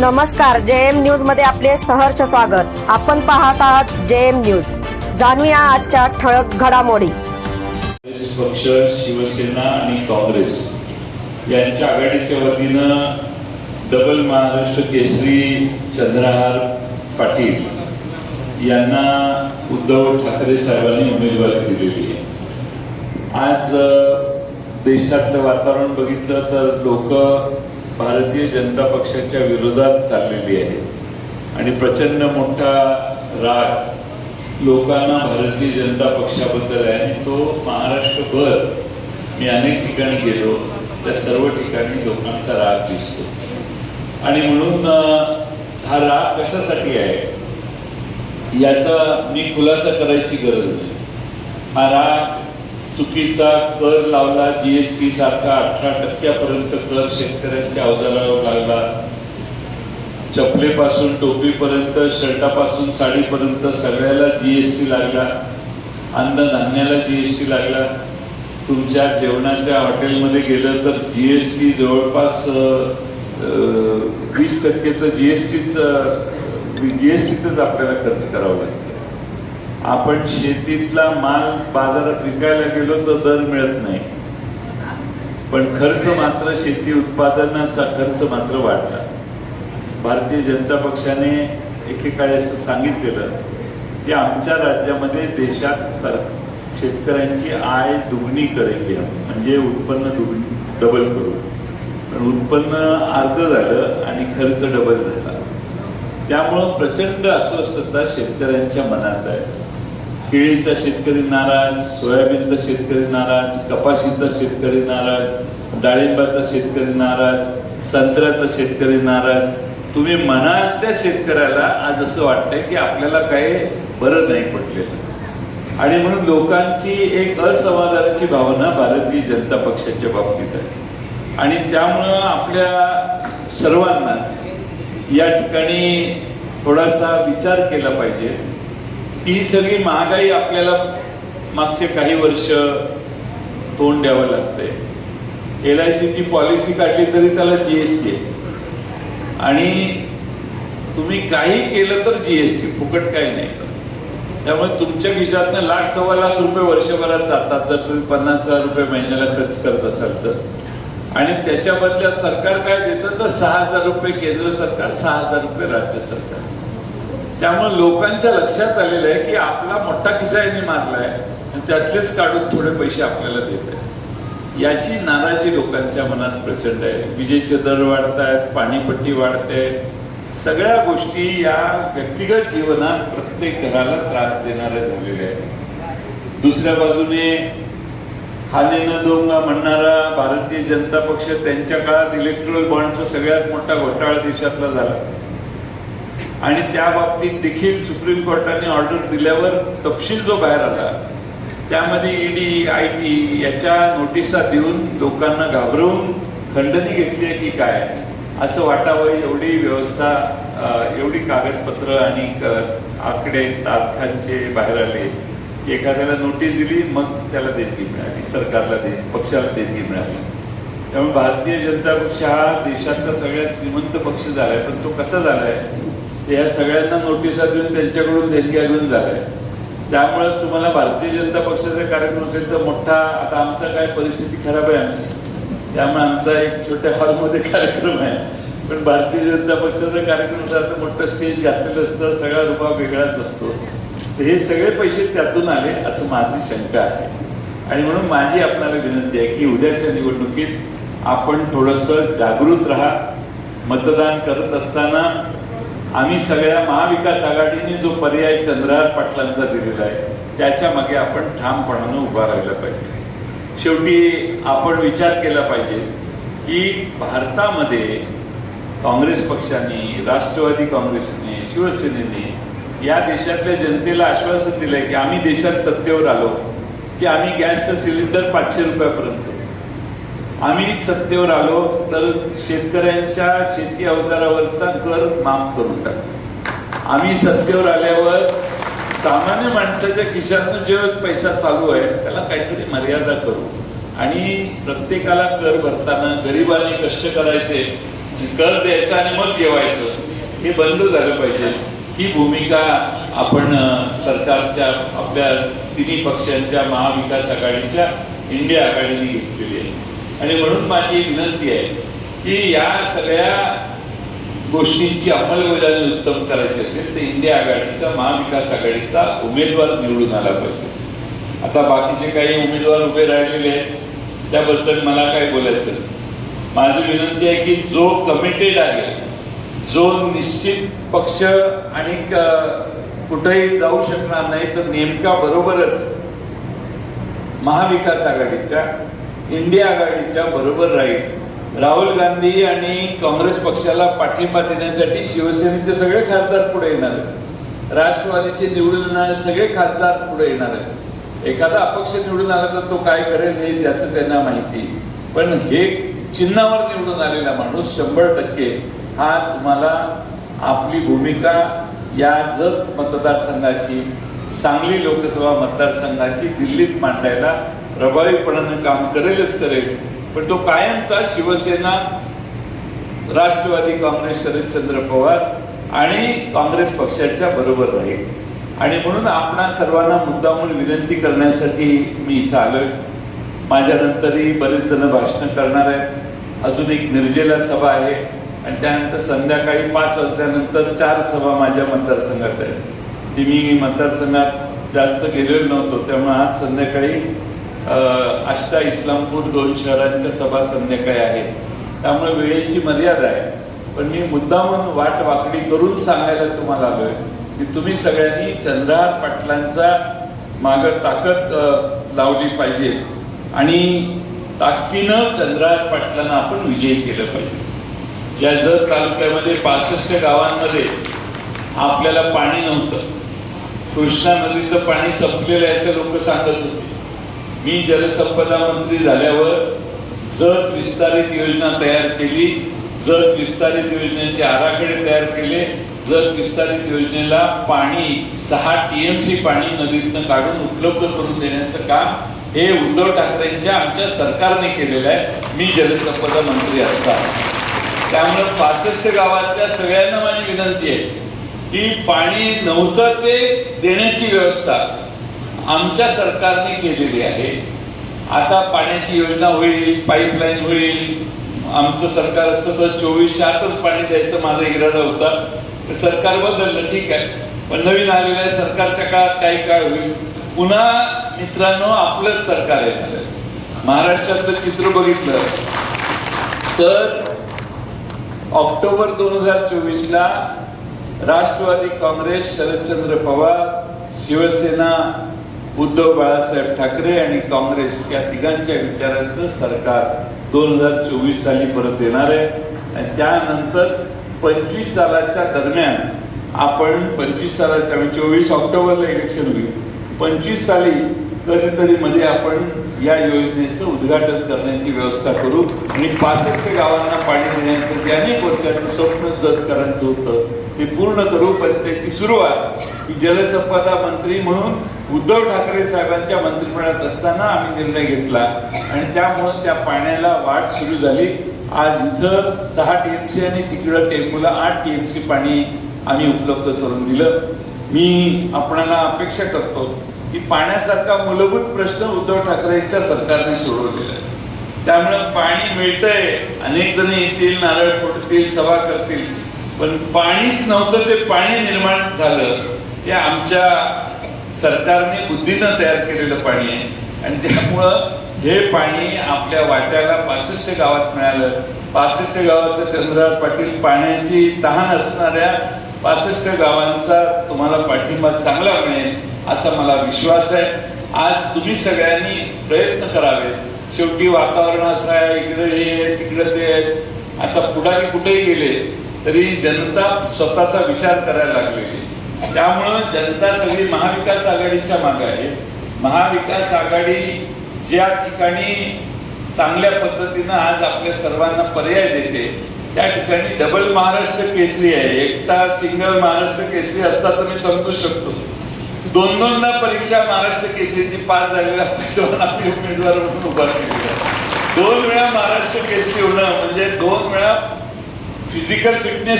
नमस्कार जे एम न्यूजमध्ये आपले सहर्ष स्वागत. आपण पाहत आहात जे एम न्यूज. जाणूया आजच्या ठळक घडामोडी. पक्ष शिवसेना आणि काँग्रेस यांच्या आघाडीच्या वतीनं डबल महाराष्ट्र केसरी चंद्रहार पाटील यांना उद्धव ठाकरे साहेबांनी उमेदवारी दिलेली आहे. आज देशातलं वातावरण बघितलं तर लोक भारतीय जनता पक्षाच्या विरोधात चाललेली आहे. आणि प्रचंड मोठा राग लोकांना भारतीय जनता पक्षाबद्दल आहे. आणि तो महाराष्ट्रभर मी अनेक ठिकाणी गेलो. त्या सर्व ठिकाणी लोकांचा राग दिसतो. आणि म्हणून हा राग कशासाठी आहे? याचा मी खुलासा करायची गरज नाही. हा राग चुकीचा कर लावला जीएसटी सारखा अठरा टक्क्यापर्यंत कर शेतकऱ्यांच्या अवजारावर लागला. चपलेपासून टोपीपर्यंत शर्टापासून साडीपर्यंत सगळ्याला जीएसटी लागला. अन्नधान्याला जीएसटी लागला. तुमच्या जेवणाच्या हॉटेलमध्ये गेलं तर जीएसटी जवळपास वीस टक्के तर जीएसटीच जीएसटीतच आपल्याला खर्च करावा लागेल आपण शेतीतला माल बाजारात विकायला गेलो तर दर मिळत नाही. पण खर्च मात्र शेती उत्पादनाचा खर्च मात्र वाढला. भारतीय जनता पक्षाने एकेकाळी असं सांगितलेलं की आमच्या राज्यामध्ये देशात सर शेतकऱ्यांची आय दुगणी करेल म्हणजे उत्पन्न दुगणी डबल करू पण उत्पन्न अर्ध झालं आणि खर्च डबल झाला. त्यामुळं प्रचंड अस्वस्थता शेतकऱ्यांच्या मनात आहे. केळीचा शेतकरी नाराज सोयाबीनचा शेतकरी नाराज कपाशीचा शेतकरी नाराज डाळिंबाचा शेतकरी नाराज संत्र्याचा शेतकरी नाराज. तुम्ही म्हणाल त्या शेतकऱ्याला आज असं वाटतंय की आपल्याला काही बरं नाही पडलेलं आणि म्हणून लोकांची एक असमाधानाची भावना भारतीय जनता पक्षाच्या बाबतीत आहे. आणि त्यामुळं आपल्या सर्वांनाच या ठिकाणी थोडासा विचार केला पाहिजे. ही सगळी महागाई आपल्याला मागचे काही वर्ष तोंड द्यावं लागतंय. एल आय सीची पॉलिसी काढली तरी त्याला जीएसटी आहे. आणि तुम्ही काही केलं तर जीएसटी फुकट काही नाही. त्यामुळे तुमच्या खिशातनं लाख सव्वा लाख रुपये वर्षभरात जातात जर तुम्ही पन्नास हजार रुपये महिन्याला खर्च करत असाल तर. आणि त्याच्या बदल्यात सरकार काय देतं? तर सहा हजार रुपये केंद्र सरकार सहा हजार रुपये राज्य सरकार. त्यामुळे लोकांच्या लक्षात आलेलं आहे की आपला मोठा खिसा यांनी मारलाय आणि त्यातलेच काढून थोडे पैसे आपल्याला देत आहे याची नाराजी लोकांच्या मनात प्रचंड आहे. विजेचे दर वाढत आहेत पाणीपट्टी वाढते सगळ्या गोष्टी या व्यक्तिगत जीवनात प्रत्येक घराला त्रास देणाऱ्या झालेल्या आहेत. दुसऱ्या बाजूने खाने न दोंगा म्हणणारा भारतीय जनता पक्ष त्यांच्या काळात इलेक्ट्रॉल बॉन्डचा सगळ्यात मोठा घोटाळा देशातला झाला. आणि त्या बाबतीत देखील सुप्रीम कोर्टाने ऑर्डर दिल्यावर तपशील जो बाहेर आला त्यामध्ये ईडी आय टी याच्या नोटिसा देऊन लोकांना घाबरवून खंडणी घेतली आहे की काय असं वाटावं एवढी व्यवस्था एवढी कागदपत्र आणि आकडे तारखांचे बाहेर आले. की एखाद्याला नोटीस दिली मग त्याला देणगी मिळाली सरकारला दे पक्षाला देणगी मिळाली. त्यामुळे भारतीय जनता पक्ष हा देशातला सगळ्यात श्रीमंत पक्ष झालाय पण तो कसा झालाय? या सगळ्यांना नोटिसा देऊन त्यांच्याकडून देणग्या घेऊन झाल्या त्यामुळे तुम्हाला भारतीय जनता पक्षाचा कार्यक्रम असेल तर मोठा आता आमचा काय परिस्थिती खराब आहे आमची. त्यामुळे आमचा एक छोट्या हॉलमध्ये कार्यक्रम आहे. पण भारतीय जनता पक्षाचा कार्यक्रम सारखं मोठं स्टेज घातलेलं असतं सगळा रुपा वेगळाच असतो. तर हे सगळे पैसे त्यातून आले असं माझी शंका आहे. आणि म्हणून माझी आपल्याला विनंती आहे की उद्याच्या निवडणुकीत आपण थोडंसं जागृत राहा मतदान करत असताना आम्ही सगळ्या महाविकास आघाडीने जो पर्याय चंद्रहार पाटलांचा दिलेला आहे त्याच्यामागे आपण ठामपणानं उभा राहिला पाहिजे. शेवटी आपण विचार केला पाहिजे की भारतामध्ये काँग्रेस पक्षाने राष्ट्रवादी काँग्रेसने शिवसेनेने या देशातल्या जनतेला आश्वासन दिलंय की आम्ही देशात सत्तेवर आलो की आम्ही गॅसचं सिलेंडर पाचशे रुपयापर्यंत आम्ही सत्तेवर आलो तर शेतकऱ्यांच्या शेती अवजारावरचा कर माफ करून टाकू. आम्ही सत्तेवर आल्यावर सामान्य माणसाच्या खिशातनं जे पैसा चालू आहे त्याला काहीतरी मर्यादा करू. आणि प्रत्येकाला कर भरताना गरिबांनी कष्ट करायचे कर द्यायचा आणि मग जेवायचं हे बंद झालं पाहिजे. ही भूमिका आपण सरकारच्या आपल्या तिन्ही पक्षांच्या महाविकास आघाडीच्या इंडिया आघाडीने घेतलेली आहे. आणि म्हणून माझी विनंती आहे की या सगळ्या गोष्टींची अंमलबजावणी उत्तम करायची असेल तर इंडिया आघाडीचा महाविकास आघाडीचा उमेदवार निवडून आला पाहिजे. आता बाकीचे काही उमेदवार उभे राहिलेले आहेत त्याबद्दल मला काय बोलायचं? माझी विनंती आहे की जो कमिटेड आहे जो निश्चित पक्ष आणि कुठेही जाऊ शकणार नाही तर नेमका बरोबरच महाविकास आघाडीच्या इंडिया आघाडीच्या बरोबर राहील. राहुल गांधी आणि काँग्रेस पक्षाला पाठिंबा देण्यासाठी शिवसेनेचे सगळे खासदार पुढे येणार आहेत. राष्ट्रवादीचे निवडून येणारे सगळे खासदार पुढे येणार आहेत. एखादा अपक्ष निवडून आला तर तो काय करेल हे ज्याचं त्यांना माहिती पण हे चिन्हावर निवडून आलेला माणूस शंभर टक्के हा तुम्हाला आपली भूमिका या जत मतदारसंघाची सांगली लोकसभा मतदारसंघाची दिल्लीत मांडायला प्रभावीपणानं काम करेलच करेल. पण तो कायमचा शिवसेना राष्ट्रवादी काँग्रेस शरदचंद्र पवार आणि काँग्रेस पक्षाच्या बरोबर राहील. आणि म्हणून आपणा सर्वांना मुद्दामून विनंती करण्यासाठी मी इथं आलोय. माझ्यानंतरही बरेच जण भाषणं करणार आहेत. अजून एक निर्जेला सभा आहे. आणि त्यानंतर संध्याकाळी पाच वाजल्यानंतर चार सभा माझ्या मतदारसंघात आहेत. ती मी मतदारसंघात जास्त गेलेलो नव्हतो त्यामुळे आज संध्याकाळी आष्टा इस्लामपूर दोन शहरांच्या सभा संध्याकाळी आहेत. त्यामुळे वेळेची मर्यादा आहे. पण मी मुद्दामून वाट वाकडी करून सांगायला तुम्हाला आलोय की तुम्ही सगळ्यांनी चंद्रहार पाटलांचा माग ताकद लावली पाहिजे. आणि ताकदीनं चंद्रहार पाटलांना आपण विजयी केलं पाहिजे. या जत तालुक्यामध्ये पासष्ट गावांमध्ये आपल्याला पाणी नव्हतं. कृष्णा नदीचं पाणी संपलेलं आहे असं लोक सांगत होते. मी जलसंपदा मंत्री झाल्यावर जत विस्तारित योजना तयार केली जत विस्तारित योजनेचे आराखडे तयार केले जत विस्तारित योजनेला पाणी सहा टीएमसी पाणी नदीतनं काढून उपलब्ध करून देण्याचं काम हे उद्धव ठाकरेंच्या आमच्या सरकारने केलेलं आहे. मी जलसंपदा मंत्री असताना त्यामुळे पासष्ट गावातल्या सगळ्यांना माझी विनंती आहे की पाणी नव्हतं ते देण्याची व्यवस्था. आमच्या सरकारने केलेली आहे. आता पाण्याची योजना होईल पाईपलाईन होईल. आमचं सरकार असतं तर चोवीस आतच पाणी द्यायचं माझा इरादा होता. तर सरकार बदललं ठीक आहे. पण नवीन आलेल्या सरकारच्या काळात काही काय होईल. पुन्हा मित्रांनो आपलंच सरकार येणार आहे. महाराष्ट्रातलं चित्र बघितलं तर ऑक्टोबर दोन हजार चोवीस ला राष्ट्रवादी काँग्रेस शरदचंद्र पवार शिवसेना उद्धव बाळासाहेब ठाकरे आणि काँग्रेस या तिघांच्या विचारांचं सरकार दोन हजार चोवीस साली परत येणार आहे. आणि त्यानंतर पंचवीस सालाच्या दरम्यान आपण पंचवीस सालाच्या म्हणजे चोवीस ऑक्टोबरला इलेक्शन होईल. पंचवीस साली कधीतरी मध्ये आपण या योजनेचं उद्घाटन करण्याची व्यवस्था करू. आणि पासष्ट गावांना पाणी देण्याचं जे अनेक वर्षाचं स्वप्न जत करायचं होतं ते पूर्ण करू. पण त्याची सुरुवात ही जलसंपदा मंत्री म्हणून उद्धव ठाकरे साहेबांच्या मंत्रिमंडळात असताना आम्ही निर्णय घेतला. आणि त्यामुळं त्या पाण्याला वाढ सुरू झाली. आज इथं सहा टीएमसी आणि तिकडं टेम्पूला आठ टीएमसी पाणी आम्ही उपलब्ध करून दिलं. मी आपणाला अपेक्षा करतो की पाण्यासारखा मूलभूत प्रश्न उद्धव ठाकरेंच्या सरकारने सोडवलेला आहे त्यामुळे पाणी मिळतंय अनेक जण येतील नारळ फोडतील सभा करतील पण पाणीच नव्हतं ते पाणी निर्माण झालं. हे आमच्या सरकारने बुद्धीनं तयार केलेलं पाणी आहे. आणि त्यामुळं हे पाणी आपल्या वाट्याला पासष्ट गावात मिळालं. पासष्ट गावात चंद्रराव पाटील पाण्याची तहान असणाऱ्या पासष्ट गावांचा तुम्हाला पाठिंबा चांगला मिळेल. असा मला विश्वास आहे. आज तुम्ही सगळ्यांनी प्रयत्न करावे. शेवटी वातावरण असं आहे इकडे हे आहे, तिकडे ते आहे. आता पुढारी कुठेही गेले तरी जनता स्वतःचा विचार करायला लागलेली त्यामुळं जनता सगळी महाविकास आघाडीच्या मागे आहे. महाविकास आघाडी ज्या ठिकाणी चांगल्या पद्धतीनं आज आपल्या सर्वांना पर्याय देते त्या ठिकाणी डबल महाराष्ट्र केसरी आहे. एकटा सिंगल महाराष्ट्र केसरी असता तर मी समजू शकतो. दोन दोनदा परीक्षा महाराष्ट्र केसरीची पास झालेल्या आपली आपले उमेदवार म्हणून उभा दोन वेळा महाराष्ट्र केसरी होणं म्हणजे दोन वेळा फिजिकल फिटनेस